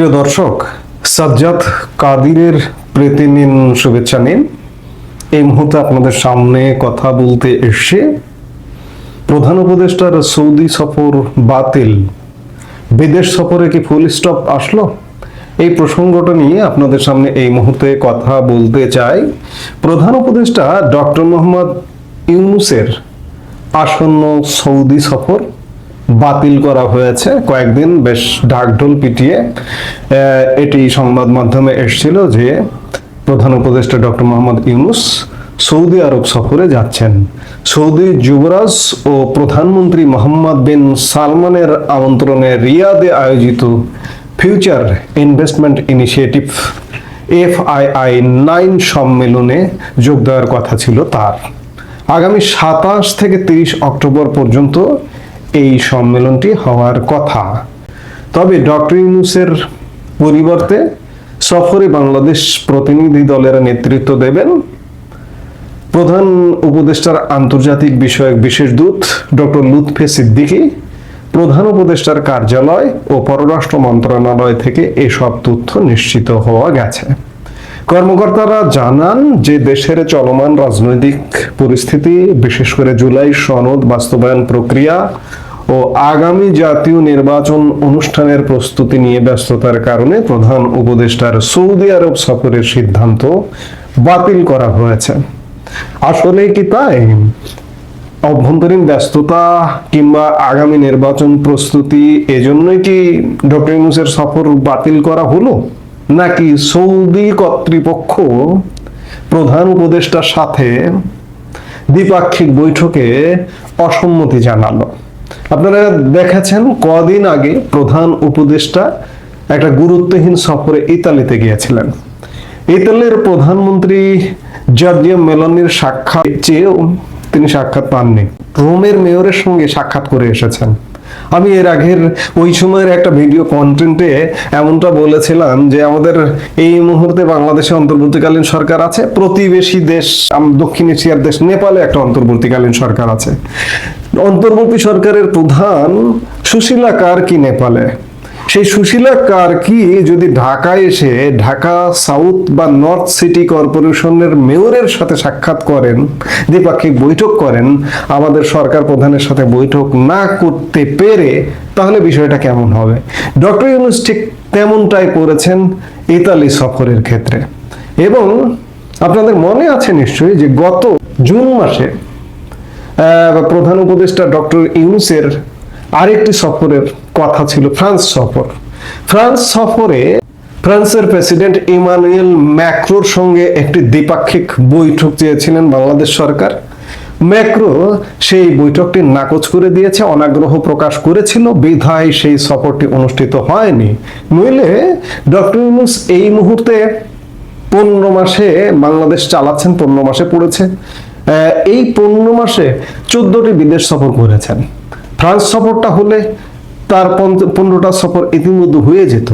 প্রিয় দর্শক, সাজ্জাদ কাদিরের প্রীতি নিন শুভেচ্ছা নিন। এই মুহূর্তে আপনাদের সামনে কথা বলতে এসে প্রধান উপদেষ্টার সৌদি সফর বাতিল। বিদেশ সফরে কি ফুল স্টপ আসলো? এই প্রসঙ্গটা নিয়ে আপনাদের সামনে এই মুহূর্তে কথা বলতে চাই। প্রধান উপদেষ্টা ডক্টর মোহাম্মদ ইউনুসের আসন্ন সৌদি সফর। বাতিল করা হয়েছে। কয়েকদিন বেশ ঢাকঢোল পিটিয়ে এটি সংবাদ মাধ্যমে এসেছিল যে প্রধান উপদেষ্টা doctor Mohammad Yunus Saudi Arab সফরে যাচ্ছেন। সৌদি যুবরাজ ও প্রধানমন্ত্রী মোহাম্মদ বিন সালমানের আমন্ত্রণে রিয়াদে আয়োজিত future investment initiative FII nine সম্মেলনে যোগ দেওয়ার কথা ছিল তার। আগামী সাতাশ থেকে তিরিশ অক্টোবর পর্যন্ত এই সম্মেলনটি হওয়ার কথা। তবে ডক্টর ইউনুসের পরিবর্তে সফরে বাংলাদেশ প্রতিনিধি দলের নেতৃত্ব দেবেন প্রধান উপদেষ্টার আন্তর্জাতিক বিষয়ক বিশেষ দূত ডক্টর লুৎফে সিদ্দিকী, প্রধান উপদেষ্টার কার্যালয় ও পররাষ্ট্র মন্ত্রণালয় থেকে এসব তথ্য নিশ্চিত হওয়া গেছে। কর্মকর্তারা জানান, যে দেশের চলমান রাজনৈতিক পরিস্থিতি, বিশেষ করে জুলাই সনদ বাস্তবায়ন প্রক্রিয়া ও আগামী জাতীয় নির্বাচন অনুষ্ঠানের প্রস্তুতি নিয়ে ব্যস্ততার কারণে প্রধান উপদেষ্টার সৌদি আরব সফরের সিদ্ধান্ত বাতিল করা হয়েছে। আসলে কি তাই? অভ্যন্তরীণ ব্যস্ততা কিংবা আগামী নির্বাচন প্রস্তুতি, এজন্যই কি ডক্টর ইউনুসের সফর বাতিল করা হলো? নাকি সৌদি কর্তৃপক্ষ প্রধান উপদেষ্টার সাথে দ্বিপাক্ষিক বৈঠকে অসম্মতি জানালো? আপনারা দেখেছেন কদিন আগে প্রধান উপদেষ্টা একটা গুরুত্বহীন সফরে ইতালিতে গিয়েছিলেন। ইতালির প্রধানমন্ত্রী জর্জিয়া মেলনির সাক্ষাৎ চেয়েও তিনি সাক্ষাৎ পাননি। রোমের মেয়রের সঙ্গে সাক্ষাৎ করে এসেছেন। আমি এর আগের ওই সময়ের একটা ভিডিও কন্টেন্টে এমনটা বলেছিলাম যে আমাদের এই মুহূর্তে বাংলাদেশে অন্তর্বর্তীকালীন সরকার আছে, প্রতিবেশী দেশ দক্ষিণ এশিয়ার দেশ, নেপালে একটা অন্তর্বর্তীকালীন সরকার আছে। অন্তর্বর্তী সরকারের প্রধান সুশীলা কার কি নেপালে? সেই সুশীলা কার্কি যদি ঢাকায় এসে ঢাকা, সাউথ বা নর্থ সিটি কর্পোরেশনের মেয়রের সাথে সাক্ষাৎ করেন, দ্বিপাক্ষিক বৈঠক করেন, আমাদের সরকার প্রধানের সাথে বৈঠক না করতে পেরে, তাহলে বিষয়টা কেমন হবে? ডক্টর ইউনুস ঠিক তেমনটাই করেছেন ইতালি সফরের ক্ষেত্রে। এবং আপনাদের মনে আছে নিশ্চয়ই যে গত জুন মাসে প্রধান উপদেষ্টা ডক্টর ইউনুসের আরেকটি সফরের কথা ছিল ফ্রান্স সফর। ফ্রান্স সফরে ফ্রান্সের প্রেসিডেন্ট ইমানুয়েল ম্যাক্রোর সঙ্গে একটি দ্বিপাক্ষিক বৈঠক চেয়েছিলেন বাংলাদেশ সরকার। ম্যাক্রো সেই বৈঠকটি নাকচ করে দিয়েছে, অনাগ্রহ প্রকাশ করেছিল, বিধায় সেই সফরটি অনুষ্ঠিত হয়নি। নইলে ডক্টর ইউনুস এই মুহূর্তে পনেরো মাসে বাংলাদেশ চালাচ্ছেন, পনেরো মাসে পড়েছে। এই পনেরো মাসে চোদ্দটি বিদেশ সফর করেছেন। ফ্রান্স সফরটা হলে তার পনেরোটা সফর ইতিমধ্যে হয়ে যেত।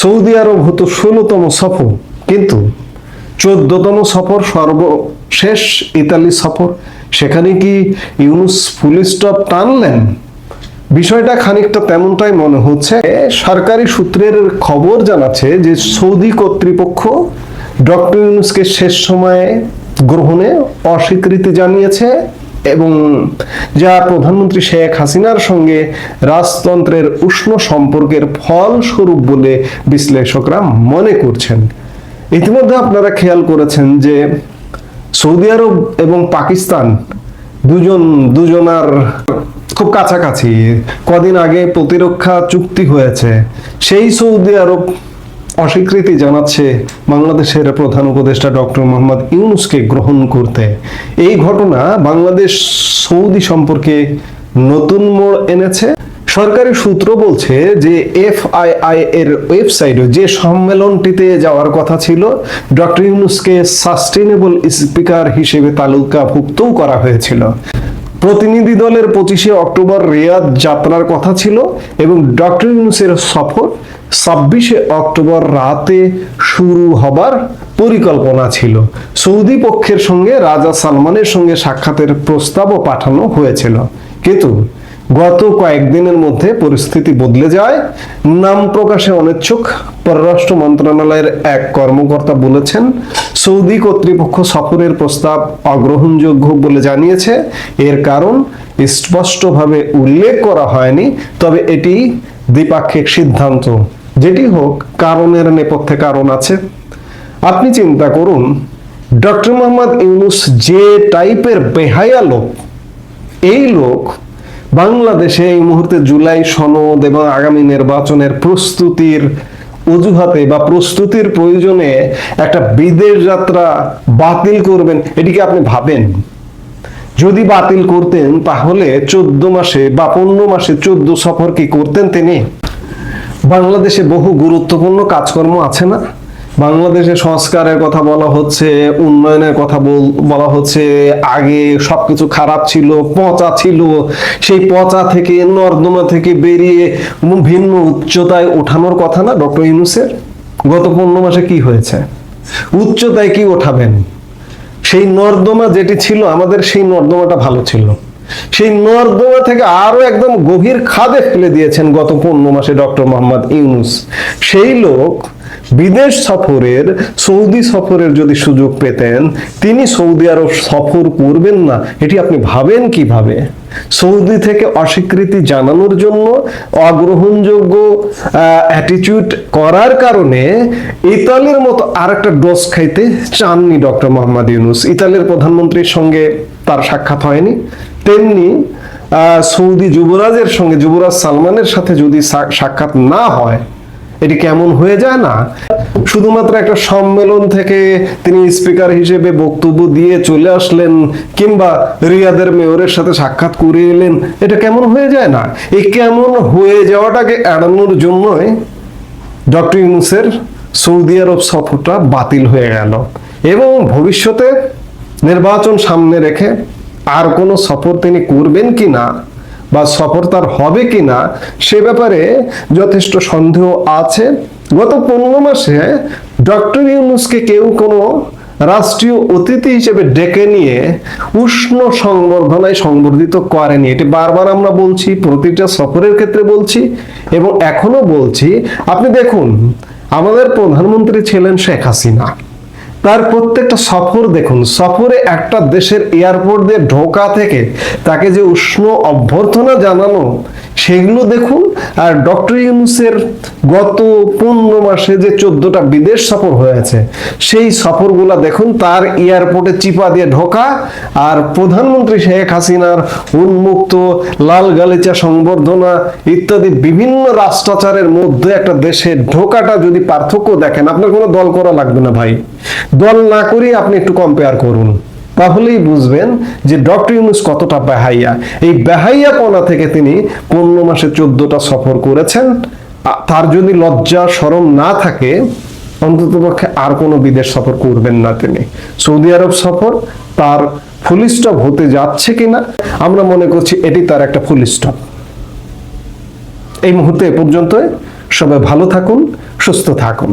সৌদি আরব হতো ষোলোতম সফর, কিন্তু চোদ্দতম সফর সর্বশেষ ইতালি সফর। সেখানে কি ইউনুস ফুল স্টপ টানলেন? বিষয়টা খানিকটা তেমনটাই মনে হচ্ছে। সরকারি সূত্রের খবর জানাচ্ছে যে সৌদি কর্তৃপক্ষ ডক্টর ইউনুসকে শেষ সময়ে গ্রহণে অস্বীকৃতি জানিয়েছে। এবং যা প্রধানমন্ত্রী শেখ হাসিনার সঙ্গে রাজতন্ত্রের উষ্ণ সম্পর্কের ফলস্বরূপ বলে বিশ্লেষকরা মনে করছেন। ইতিমধ্যে আপনারা খেয়াল করেছেন যে সৌদি আরব এবং পাকিস্তান দুজন, দুজনার খুব কাছাকাছি, কদিন আগে প্রতিরক্ষা চুক্তি হয়েছে। সেই সৌদি আরব অস্বীকৃতি জানাচ্ছে বাংলাদেশের প্রধান উপদেষ্টা ডক্টর মোহাম্মদ ইউনুসকে গ্রহণ করতে। এই ঘটনা বাংলাদেশ সৌদি সম্পর্কে নতুন মোড় এনেছে। সরকারি সূত্র বলছে যে এফআইআই এর ওয়েবসাইটে যে সম্মেলনটিতে যাওয়ার কথা ছিল, ডক্টর ইউনুসকে সাস্টেনেবল স্পিকার হিসেবে তালিকাভুক্তও করা হয়েছিল। প্রতিনিধি দলের পঁচিশে অক্টোবর রিয়াদ যাত্রার কথা ছিল এবং ডক্টর ইউনুসের সফর ছাব্বিশে অক্টোবর রাতে শুরু হবার পরিকল্পনা ছিল। সৌদি পক্ষের সঙ্গে রাজা সালমানের সঙ্গে সাক্ষাতের প্রস্তাবও পাঠানো হয়েছিল। কিন্তু গত কয়েকদিনের মধ্যে পরিস্থিতি বদলে যায়। নাম প্রকাশে অনিচ্ছুক, পররাষ্ট্র মন্ত্রণালয়ের এক কর্মকর্তা বলেছেন, সৌদি কর্তৃপক্ষ সফরের প্রস্তাব অগ্রহণযোগ্য বলে জানিয়েছে। এর কারণ স্পষ্টভাবে উল্লেখ করা হয়নি, তবে এটি দ্বিপাক্ষিক সিদ্ধান্ত। যেটি হোক, কারণের নেপথ্যে কারণ আছে। আপনি চিন্তা করুন, ডক্টর মোহাম্মদ ইউনুস যে টাইপের বেহায়া লোক, এই লোক বাংলাদেশে এই মুহূর্তে জুলাই সনদ এবং আগামী নির্বাচনের প্রস্তুতির অজুহাতে বা প্রস্তুতির প্রয়োজনে একটা বিদেশ যাত্রা বাতিল করবেন এটিকে আপনি ভাবেন? যদি বাতিল করতেন, তাহলে চোদ্দ মাসে বা পনেরো মাসে চোদ্দ সফর কি করতেন তিনি? বাংলাদেশে বহু গুরুত্বপূর্ণ কাজকর্ম আছে না? বাংলাদেশে সংস্কারের কথা বলা হচ্ছে, উন্নয়নের কথা বল- হচ্ছে, আগে সবকিছু খারাপ ছিল, পচা ছিল। সেই পচা থেকে, নর্দমা থেকে বেরিয়ে ভিন্ন উচ্চতায় ওঠানোর কথা না ডক্টর ইউনুসের? গত পনেরো মাসে কি হয়েছে? উচ্চতায় কি ওঠাবেন? সেই নর্দমা যেটি ছিল, আমাদের সেই নর্দমাটা ভালো ছিল। সেই নর্দমা থেকে আরও একদম গভীর খাদে ফেলে দিয়েছেন গত পনেরো মাসে ডক্টর মোহাম্মদ ইউনুস। সেই লোক বিদেশ সফরের, সৌদি সফরের যদি সুযোগ পেতেন, তিনি সৌদি আরব সফর করবেন না, এটি আপনি ভাবেন কীভাবে? সৌদি থেকে অস্বীকৃতি জানানোর জন্য অগ্রহণযোগ্য অ্যাটিটিউড করার কারণে ইতালির মতো আরেকটা ডোজ খাইতে চাননি ডক্টর মোহাম্মদ ইউনুস। ইতালির প্রধানমন্ত্রীর সঙ্গে তার সাক্ষাৎ হয়নি। তেমনি সৌদি যুবরাজের সঙ্গে, যুবরাজ সালমানের সাথে যদি সাক্ষাৎ না হয় এটি কেমন হয়ে যায় না? শুধুমাত্র একটা সম্মেলন থেকে তিনি স্পিকার হিসেবে বক্তব্য দিয়ে চলে আসলেন কিংবা রিয়াদের মেয়রের সাথে সাক্ষাৎ করে এলেন, এটা কেমন হয়ে যায় না? এই কেমন হয়ে যাওয়াটাকে এড়ানোর জন্যই ডক্টর ইউনুসের সৌদি আরব সফরটা বাতিল হয়ে গেল এবং ভবিষ্যতে নির্বাচন সামনে রেখে আর কোনো সফর তিনি করবেন কি না বা সফর তার হবে কি না সে ব্যাপারে যথেষ্ট সন্দেহ আছে। গত পনেরো মাসে ডক্টর ইউনুসকে কেউ কোনো রাষ্ট্রীয় অতিথি হিসেবে ডেকে নিয়ে উষ্ণ সংবর্ধনায় সংবর্ধিত করেনি। এটি বারবার আমরা বলছি, প্রতিটা সফরের ক্ষেত্রে বলছি এবং এখনও বলছি। আপনি দেখুন, আমাদের প্রধানমন্ত্রী ছিলেন শেখ হাসিনা। তার প্রত্যেকটা সফর দেখুন, সফরে একটা দেশের এয়ারপোর্ট দিয়ে ঢোকা থেকে তাকে যে উষ্ণ অভ্যর্থনা জানানো সেগুলো দেখুন। আর ডক্টর ইউনুসের গত পনেরো মাসে যে চোদ্দটা বিদেশ সফর হয়েছে, সেই সফরগুলো দেখুন, তার এয়ারপোর্টে চিপা দিয়ে ঢোকা আর প্রধানমন্ত্রী শেখ হাসিনার উন্মুক্ত লাল গালিচা সংবর্ধনা ইত্যাদি বিভিন্ন রাষ্ট্রাচারের মধ্যে একটা দেশে ঢোকাটা যদি পার্থক্য দেখেন, আপনার কোনো দল করা লাগবে না ভাই। দল না করে আপনি একটু কম্পেয়ার করুন। তাহলেই বুঝবেন যে ডক্টর ইউনুস কতটা বেহাইয়া। এই বেহাইয়াপনা থেকে তিনি পনেরো মাসে চোদ্দটা সফর করেছেন। তার যদি লজ্জা সরম না থাকে অন্ততপক্ষে আর কোনো বিদেশ সফর করবেন না তিনি। সৌদি আরব সফর, তার ফুল স্টপ হতে যাচ্ছে কিনা, আমরা মনে করছি এটি তার একটা ফুল স্টপ। এই মুহূর্তে পর্যন্ত সবাই ভালো থাকুন, সুস্থ থাকুন।